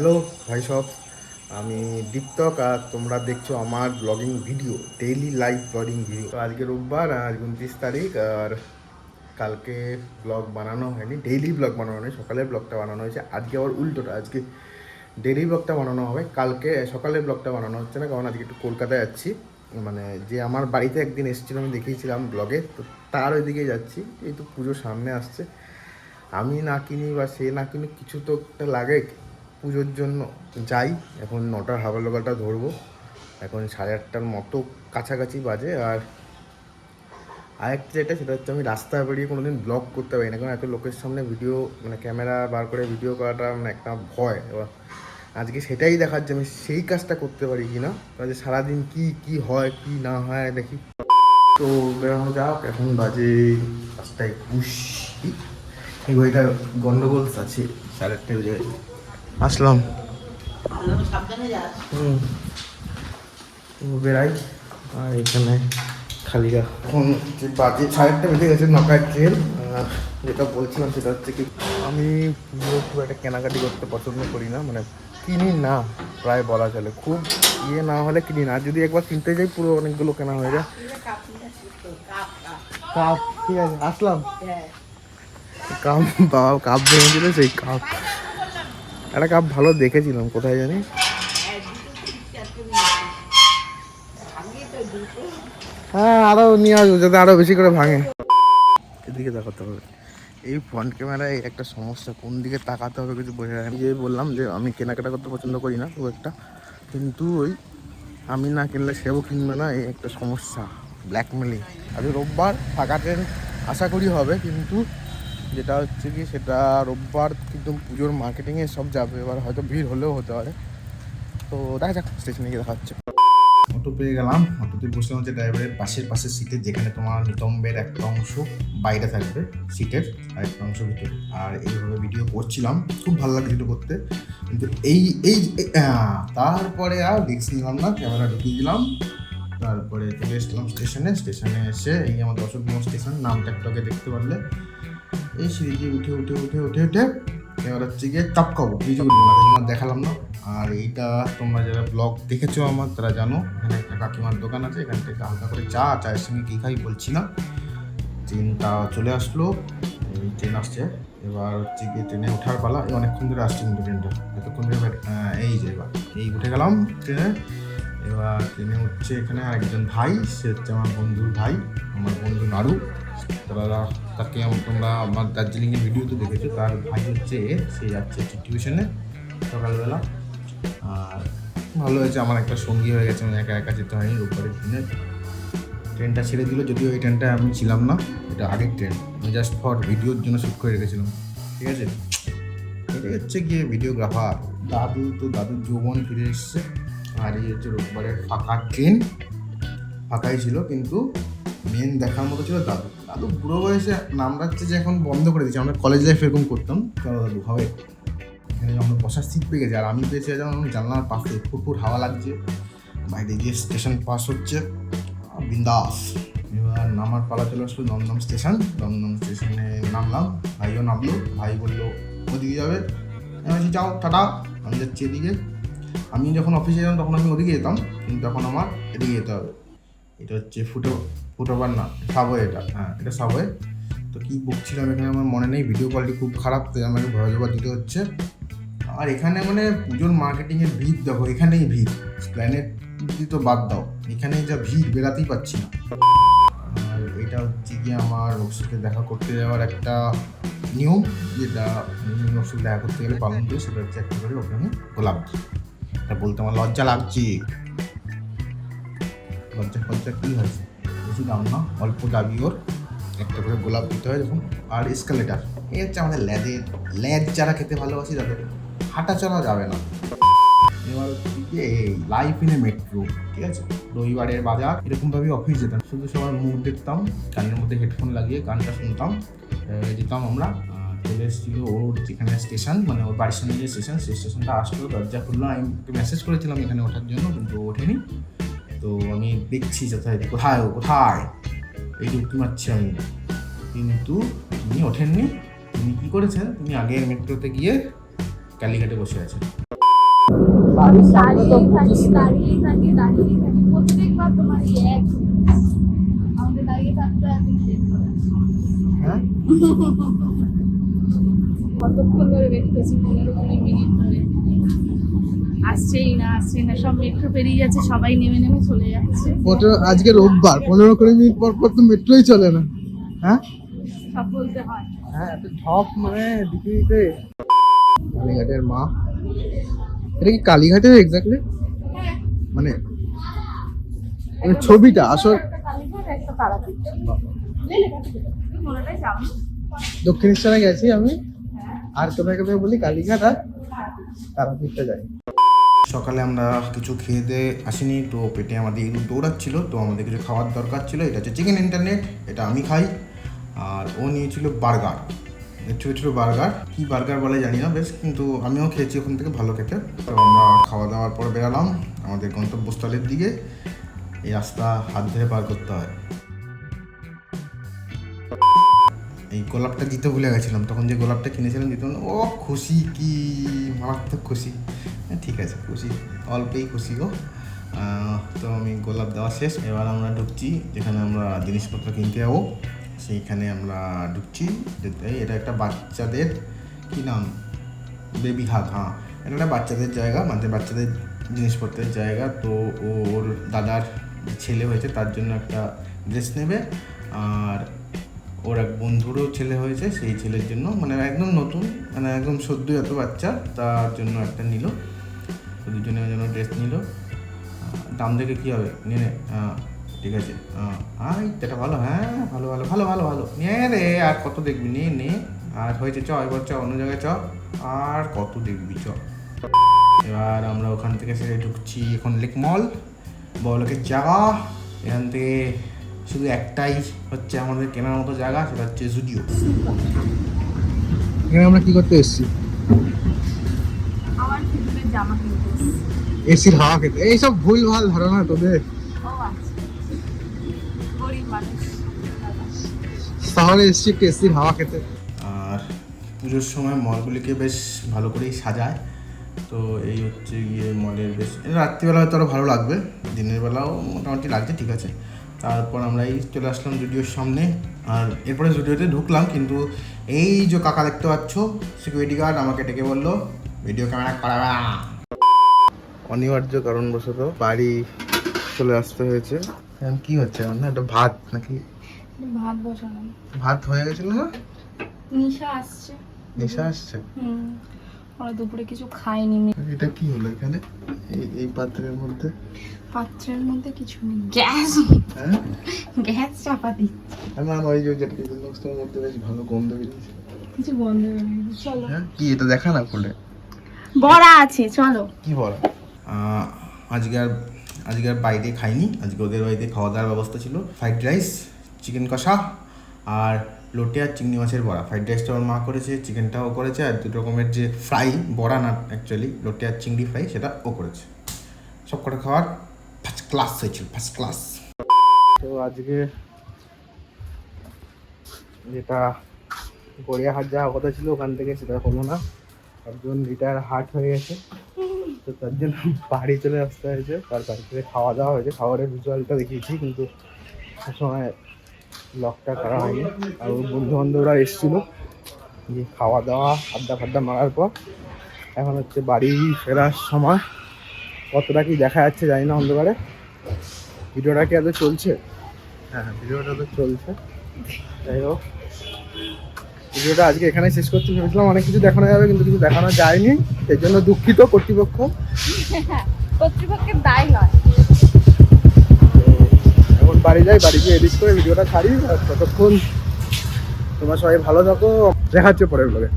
Hello ভাই সব আমি দীপ্তক আর তোমরা দেখছ আমার blogging video daily live blogging video আজকে রোববার আজ উনত্রিশ তারিখ আর কালকে ব্লগ বানানো হয়নি ডেইলি ব্লগ বানানো হয়নি সকালে ব্লগটা বানানো হয়েছে। আজকে আবার উল্টোটা, আজকে ডেইলি ব্লগটা বানানো হবে। কালকে সকালে ব্লগটা বানানো হচ্ছে না, কারণ আজকে একটু কলকাতায় যাচ্ছি মানে যে আমার বাড়িতে একদিন এসেছিল, আমি দেখিয়েছিলাম ব্লগে তো তার ওইদিকে যাচ্ছি। এই তো পুজো সামনে আসছে। আমি না কিনি বা সে না কিনি কিছু তো একটা লাগে। পুজোর জন্য যাই। এখন নটার লোকালটা ধরবো। এখন সাড়ে আটটার মতো কাছাকাছি বাজে। আর আরেকটা যেটা, সেটা হচ্ছে আমি রাস্তায় বেরিয়ে কোনোদিন ব্লগ করতে পারি না। কারণ এত লোকের সামনে ভিডিও মানে ক্যামেরা বার করে ভিডিও করাটা মানে একটা ভয়। এবার আজকে সেটাই দেখার যে আমি সেই কাজটা করতে পারি কি না। যে সারাদিন কি কি হয়, কি না হয় দেখি। তো বেরোনো যাক, এখন বাজে পাঁচটা একুশ। এই বইটা গন্ডগোল আছে, সাড়ে আটটায় বেজে গেছে। আসলাম। হুম। তো বেড়াই। আর এখানে খালি এখন যে বাজে সাড়ে আটটা বেজে গেছে নকায় ট্রেন। যেটা বলছিলাম সেটা হচ্ছে কি আমি পুরো খুব একটা কেনাকাটি করতে পছন্দ করি না। মানে কিনি না প্রায় বলা চলে। খুব ইয়ে না হলে কিনি না। আর যদি একবার কিনতে যাই পুরো অনেকগুলো কেনা হয়ে যায়। কাপ ঠিক আছে আসলাম। হ্যাঁ। কাপ বাবা কাপ ভেঙেছিল সেই কাপ। একটা কাপ ভালো দেখেছিলাম, কোথায় জানি? হ্যাঁ আরও নিয়ে আসব, যাতে আরও বেশি করে ভাঙে। এদিকে দেখাতে হবে এই ফ্রন্ট ক্যামেরায় একটা সমস্যা, কোন দিকে তাকাতে হবে কিছু বোঝা যায় যে বললাম যে আমি কেনাকাটা করতে পছন্দ করি না, খুব একটা। কিন্তু ওই আমি না কিনলে সেও কিনবে না, এই একটা সমস্যা ব্ল্যাকমেলিং আজ রোববার, ফাঁকা ট্রেন আশা করি হবে, কিন্তু যেটা হচ্ছে কি, সেটা রোববার কিন্তু পুজোর মার্কেটিংয়ে সব যাবে, এবার হয়তো ভিড় হলেও হতে পারে। তো দেখা যাক স্টেশনে গিয়ে দেখা হচ্ছে। অটো পেয়ে গেলাম অটোতে বসলাম হচ্ছে ড্রাইভারের পাশের পাশের সিটে যেখানে তোমার নিতম্বের একটা অংশ বাইরে থাকবে সিটের আর একটা অংশ ভিতরে। আর এইভাবে ভিডিও করছিলাম, খুব ভালো লাগছিল করতে। কিন্তু এই এই তারপরে আর রিক্স নিলাম না ক্যামেরা ঢুকিয়ে দিলাম। তারপরে চলে এসলাম স্টেশনে স্টেশনে এসে এই আমাদের অশোকনগর স্টেশন নামটা একটু আগে দেখতে পারলে। এই সিঁড়ি দিয়ে উঠে উঠে উঠে উঠে উঠে এবার হচ্ছে গিয়ে টপকাবো কিছু উঠবো না তাই দেখালাম না। আর এইটা তোমরা যারা ব্লগ দেখেছ আমার, তারা জানো, এখানে একটা কাকিমার দোকান আছে, এখান থেকে হালকা করে চা, চায়ের সঙ্গে কী খাই বলছি না। ট্রেনটা চলে আসলো, এই ট্রেন আসছে। এবার হচ্ছে গিয়ে ট্রেনে ওঠার পালা অনেকক্ষণ ধরে আসছে কিন্তু ট্রেনটা। এতক্ষণ ধরে এই যে এবার, এই উঠে গেলাম ট্রেনে। এবার ট্রেনে হচ্ছে এখানে আরেকজন ভাই, সে হচ্ছে আমার বন্ধুর ভাই, আমার বন্ধু নাড়ু তারা তাকে আমার- তোমরা আমার দার্জিলিংয়ের ভিডিওতে দেখেছ, তার ভাই হচ্ছে সে যাচ্ছে হচ্ছে টিউশনে সকালবেলা। আর ভালো হয়েছে, আমার একটা সঙ্গী হয়ে গেছে, আমি একা একা যেতে হয়নি, রোববারের দিনে। ট্রেনটা ছেড়ে দিল, যদিও এই ট্রেনটা আমি ছিলাম না, এটা আগের ট্রেন। আমি জাস্ট ফর ভিডিওর জন্য শ্যুট করে রেখেছিলাম, ঠিক আছে? এটা হচ্ছে গিয়ে ভিডিওগ্রাফার দাদু তো দাদুর যৌবন ফিরে এসছে। আর এই হচ্ছে রোববারের ফাঁকা ট্রেন, ফাঁকাই ছিল, কিন্তু মেন দেখার মতো ছিল দাদু। দাদু বুড়ো বয়সে নামড়াচ্ছে যে এখন বন্ধ করে দিয়েছে, আমরা কলেজ লাইফ এরকম করতাম। চলো দাদু, হবে। এখানে আমরা বসার সিট পেয়ে গেছি, আর আমি পেয়েছি যেমন জানলার পাশে ফুরফুর হাওয়া লাগছে। বাইরে গিয়ে স্টেশন পাস হচ্ছে। বিন্দাস। এবার নামার পালা চলে আসলো দমদম স্টেশন দমদম স্টেশনে নামলাম। ভাইও নামলো। ভাই বলল, ওদিকে যাবে? আমি বলছি, যাও, টাটা। আমি যাচ্ছি এদিকে। আমি যখন অফিসে যেতাম, তখন আমি ওদিকে যেতাম। কিন্তু এখন আমার এদিকে যেতে হবে। এটা হচ্ছে ফুটো ফুটোবার না সাবওয়ে এটা হ্যাঁ এটা সাবওয়ে তো কী বকছিলাম এখানে আমার মনে নেই ভিডিও কোয়ালিটি খুব খারাপ, তাই আমাকে ভয় জবাব দিতে হচ্ছে। আর এখানে মানে পুজোর মার্কেটিংয়ের ভিড়, দেখো, এখানেই ভিড়। প্ল্যানেট তো বাদ দাও, এখানেই যা ভিড় বেরাতেই পাচ্ছি না। আর এটা হচ্ছে গিয়ে আমার রক্সিকে দেখা করতে যাওয়ার একটা নিয়ম যেটা রক্সিকে দেখা করতে গেলে পালন করি সেটা হচ্ছে একটা করে আমি গোলাপ। এটা বলতে আমার লজ্জা লাগছে। লজ্জা ফজ্জা কী হয়েছে? বেশি দাম না, অল্প দাবি ওর। একটা করে গোলাপ দিতে হয় যখন আর এসকালেটার এই হচ্ছে আমাদের ল্যাদের ল্যাদ যারা খেতে ভালোবাসি তাদের হাঁটা চলা যাবে না। এবার হচ্ছে এই লাইফ ইন এ মেট্রো ঠিক আছে? রবিবারের বাজার, এরকমভাবেই অফিস যেতাম। শুধু সবার মুখ দেখতাম, কানের মধ্যে হেডফোন লাগিয়ে গানটা শুনতাম যেতাম আমরা চলে এসেছিল ওর যেখানে স্টেশন মানে ওর বাড়ির সামনে যে স্টেশন সেই স্টেশনটা আসলো, দরজা খুললো। আমি মেসেজ করেছিলাম এখানে ওঠার জন্য, কিন্তু ওঠেনি। তো আমি দেখছি যথাযথ কোথায় কোথায়? এই যে মারছি আমি। কিন্তু তিনি ওঠেননি। তিনি কী করেছেন তিনি আগের মেট্রোতে গিয়ে কালীঘাটে বসে আছেন হয়, কতক্ষণ ধরে ওয়েট করছি? পনেরো কুড়ি মিনিট ধরে। আসছেই না আসছেই না সব মেট্রো পেরিয়ে যাচ্ছে সবাই নেমে নেমে চলে যাচ্ছে। আজকে রোববার পনেরো কুড়ি মিনিট পর পর তো মেট্রোই চলে না। হ্যাঁ? সব বলতে হয়। হ্যাঁ এত ঝপ মানে দিতে কালীঘাটের মা। এটা কি কালীঘাটের এক্স্যাক্টলি মানে মানে ছবিটা আসল? দক্ষিণেশ্বরে গেছি আমি। আর কোথায় কোথায় বলি? কালীঘাট আর তারাপীঠটা যাই। সকালে আমরা কিছু খেয়ে দিয়ে আসিনি, তো পেটে আমাদের একটু দৌড়াচ্ছিল, তো আমাদের কিছু খাওয়ার দরকার ছিল, এটা হচ্ছে চিকেন ইন্টারনেট এটা আমি খাই, আর ও নিয়েছিল বার্গার ছোটো ছোটো বার্গার কি বার্গার বলে জানি না বেশ, কিন্তু আমিও খেয়েছি ওখান থেকে ভালো খেতে। তো আমরা খাওয়া দাওয়ার পর বেরালাম, আমাদের গন্তব্যস্থলের দিকে, এই রাস্তা হাত ধরে পার করতে হয়। এই গোলাপটা দিতে ভুলে গেছিলাম, তখন যে গোলাপটা কিনেছিলাম দিতে ও খুশি কি, মারাত্মক খুশি। ঠিক আছে, খুশি। অল্পেই খুশি গো। তো আমি গোলাপ দেওয়া শেষ। এবার আমরা ঢুকছি যেখানে আমরা জিনিসপত্র কিনতে যাব। সেইখানে আমরা ঢুকছি। এটা একটা বাচ্চাদের কি নাম? বেবি হাগ হ্যাঁ। এটা একটা বাচ্চাদের জায়গা মানে বাচ্চাদের জিনিসপত্রের জায়গা। তো ওর দাদার ছেলে হয়েছে, তার জন্য একটা ড্রেস নেবে। আর ওর এক বন্ধুরও ছেলে হয়েছে, সেই ছেলের জন্য। মানে একদম নতুন মানে একদম সদ্য এত বাচ্চা, তার জন্য একটা নিল। তো দুজনের জন্য ড্রেস নিল। দাম দেখে কী হবে? নিয়ে নে। ঠিক আছে। আয়, এটা ভালো হ্যাঁ ভালো ভালো ভালো ভালো ভালো। নিয়ে রে আর কত দেখবি? নে নে। আর হয়েছে চ, এবার চ, অন্য জায়গায় চ। আর কত দেখবি? চ। এবার আমরা ওখান থেকে সেরে ঢুকছি এখন লেক মল বড়লোকের জায়গা। এখান থেকে শুধু একটাই হচ্ছে আমাদের কেনার মতো জায়গা, সেটা হচ্ছে জুডিও এখানে আমরা কি করতে এসেছি? জামা কিনতে। এসির হাওয়া খেতে। এইসব ভুল ভালো ধারণা তোদের। ও আচ্ছা। শহরে এসছি একটু এসির হাওয়া খেতে। আর পুজোর সময় মলগুলিকে বেশ ভালো করেই সাজায়। তো এই হচ্ছে গিয়ে মলের বেশ রাত্রিবেলা হয়তো আরও ভালো লাগবে। দিনের বেলাও মোটামুটি লাগছে ঠিক আছে। তারপর আমরা এই চলে আসলাম জুডিওর সামনে। আর এরপরে জুডিওতে ঢুকলাম কিন্তু এই যে কাকা দেখতে পাচ্ছ সিকিউরিটি গার্ড আমাকে ডেকে বলল ভিডিও ক্যামেরা করাবে না অনিবার্য কারণবশত বাড়ি চলে আসতে হয়েছে। এখন কি হচ্ছে? এখন না এটা ভাত নাকি? ভাত বসানো ভাত হয়ে গেছিল না? নিশা আসছে। নেশা আসছে? হুম। ওরা দুপুরে কিছু খায়নি। এটা কি হলো এখানে? এই এই পাত্রের মধ্যে? পাত্রের মধ্যে কিছু নেই। গ্যাস। হ্যাঁ? গ্যাস চাপা আর না ওই যে যেটা বক্সটার মধ্যে বেশ ভালো গন্ধ বেরিয়েছে। কিছু করে দিই। চলো। হ্যাঁ? কি এটা দেখা না খুলে? বড়া আছে চলো। কি বল আজকে আর আজকে আর বাইরে খাইনি। আজকে ওদের বাড়িতে খাওয়া দাওয়ার ব্যবস্থা ছিল। ফ্রাইড রাইস চিকেন কষা আর লোটে আর চিংড়ি মাছের বড়া। ফ্রাইড রাইসটা ওর মা করেছে চিকেনটাও করেছে আর দুটো রকমের যে ফ্রাই বড়া না অ্যাকচুয়ালি লোটে আর চিংড়ি ফ্রাই সেটা ও করেছে। সব কটা খাওয়ার ফার্স্ট ক্লাস হয়েছিল ফার্স্ট ক্লাস তো আজকে যেটা গড়িয়াহাট যাওয়ার কথা ছিল ওখান থেকে সেটা হলো না। একজন রিটায়ার হার্ট হয়ে গেছে। তো তার জন্য বাড়ি চলে আসতে হয়েছে। তার বাড়ি থেকে খাওয়া দাওয়া হয়েছে। খাবারের ভিজুয়ালটা দেখিয়েছি, কিন্তু সময় লকটা করা হয়নি। আর ওর বন্ধু বান্ধবরা এসেছিল। যে খাওয়া দাওয়া, আড্ডা ফাড্ডা মারার পর এখন হচ্ছে বাড়ি ফেরার সময়। কতটা কি দেখা যাচ্ছে জানি না অন্ধকারে। ভিডিওটা কি এত চলছে? হ্যাঁ ভিডিওটা তো চলছে। যাই হোক। ভিডিওটা আজকে এখানেই শেষ করতে ভেবেছিলাম অনেক কিছু দেখানো যাবে কিন্তু কিছু দেখানো যায়নি। এর জন্য দুঃখিত কর্তৃপক্ষ। কর্তৃপক্ষের দায় নয়। এখন বাড়ি যাই বাড়ি গিয়ে এডিট করে ভিডিওটা ছাড়ি। ততক্ষণ তোমরা সবাই ভালো থাকো। দেখা পরে পরের ব্লগে